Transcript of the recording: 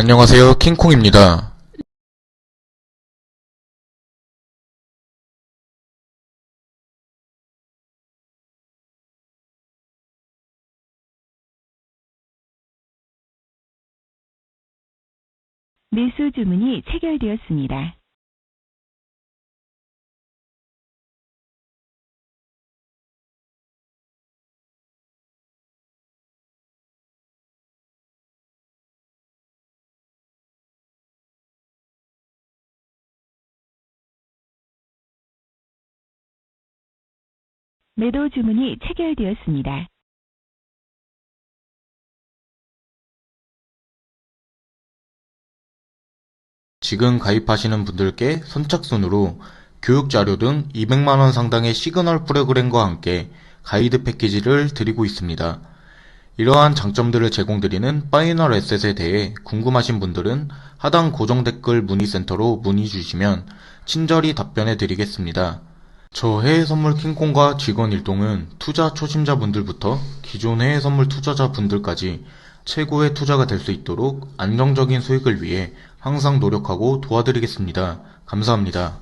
안녕하세요. 킹콩입니다. 매수 주문이 체결되었습니다. 매도 주문이 체결되었습니다. 지금 가입하시는 분들께 선착순으로 교육자료 등 200만원 상당의 시그널 프로그램과 함께 가이드 패키지를 드리고 있습니다. 이러한 장점들을 제공드리는 파이널 에셋에 대해 궁금하신 분들은 하단 고정 댓글 문의센터로 문의 주시면 친절히 답변해 드리겠습니다. 저 해외 선물 킹콩과 직원 일동은 투자 초심자분들부터 기존 해외 선물 투자자분들까지 최고의 투자가 될 수 있도록 안정적인 수익을 위해 항상 노력하고 도와드리겠습니다. 감사합니다.